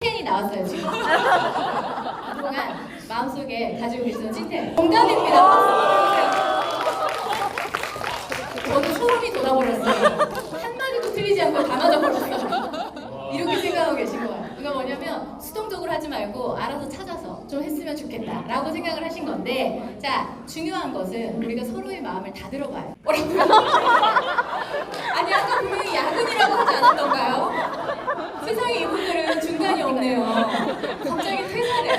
찐텐이 나왔어요 지금. 그동안 마음속에 가지고 계시던 찐텐. 정답입니다. 저도 소름이 돋아버렸어요. 한마디도 틀리지 않고 다 맞아버렸어요. 이렇게 생각하고 계신 거예요. 그러니까 뭐냐면 수동적으로 하지 말고 알아서 찾아서 좀 했으면 좋겠다 라고 생각을 하신 건데 자 중요한 것은 우리가 서로의 마음을 다 들어봐요. 아니 아까 분명히 야근이라고 하지 않았던가요? 세상에 이분들은 중간이 없네요. 갑자기 퇴사를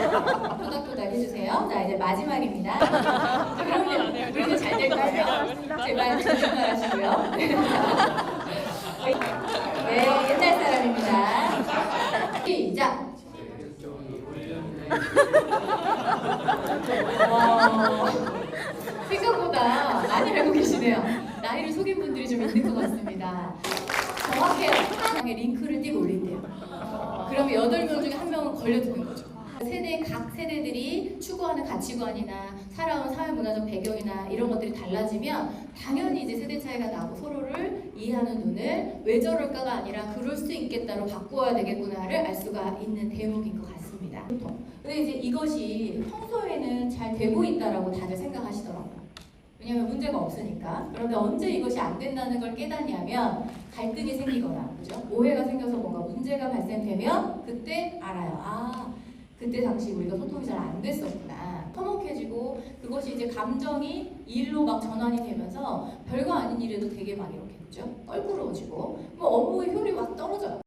토닥토닥 해주세요. 자, 이제 마지막입니다. 그러면 우리도 잘될 거예요. 제발 존댓말 하시고요. 네, 옛날 사람입니다. 시작! 와, 생각보다 많이 알고 계시네요. 나이를 속인 분들이 좀 있는 것 같습니다. 정확해요. 하나의 링크를 띄고 올린대요. 그러면 여덟 명 중에 한 명은 걸려드는 거죠. 세대 각 세대들이 추구하는 가치관이나 살아온 사회 문화적 배경이나 이런 것들이 달라지면 당연히 이제 세대 차이가 나고 서로를 이해하는 눈을 왜 저럴까가 아니라 그럴 수 있겠다로 바꾸어야 되겠구나를 알 수가 있는 대목인 것 같습니다. 근데 이제 이것이 평소에는 잘 되고 있다라고 다들 생각하시더라고요. 왜냐하면 문제가 없으니까. 그런데 언제 이것이 안 된다는 걸 깨닫냐면 갈등이 생기거나, 그죠? 오해가 생겨서 뭔가 문제가 발생되면 그때 알아요. 아, 그때 당시 우리가 소통이 잘 안 됐었구나. 터먹해지고 그것이 이제 감정이 일로 막 전환이 되면서 별거 아닌 일에도 되게 막 이렇게 그죠? 껄끄러워지고 뭐 업무의 효율이 막 떨어져요.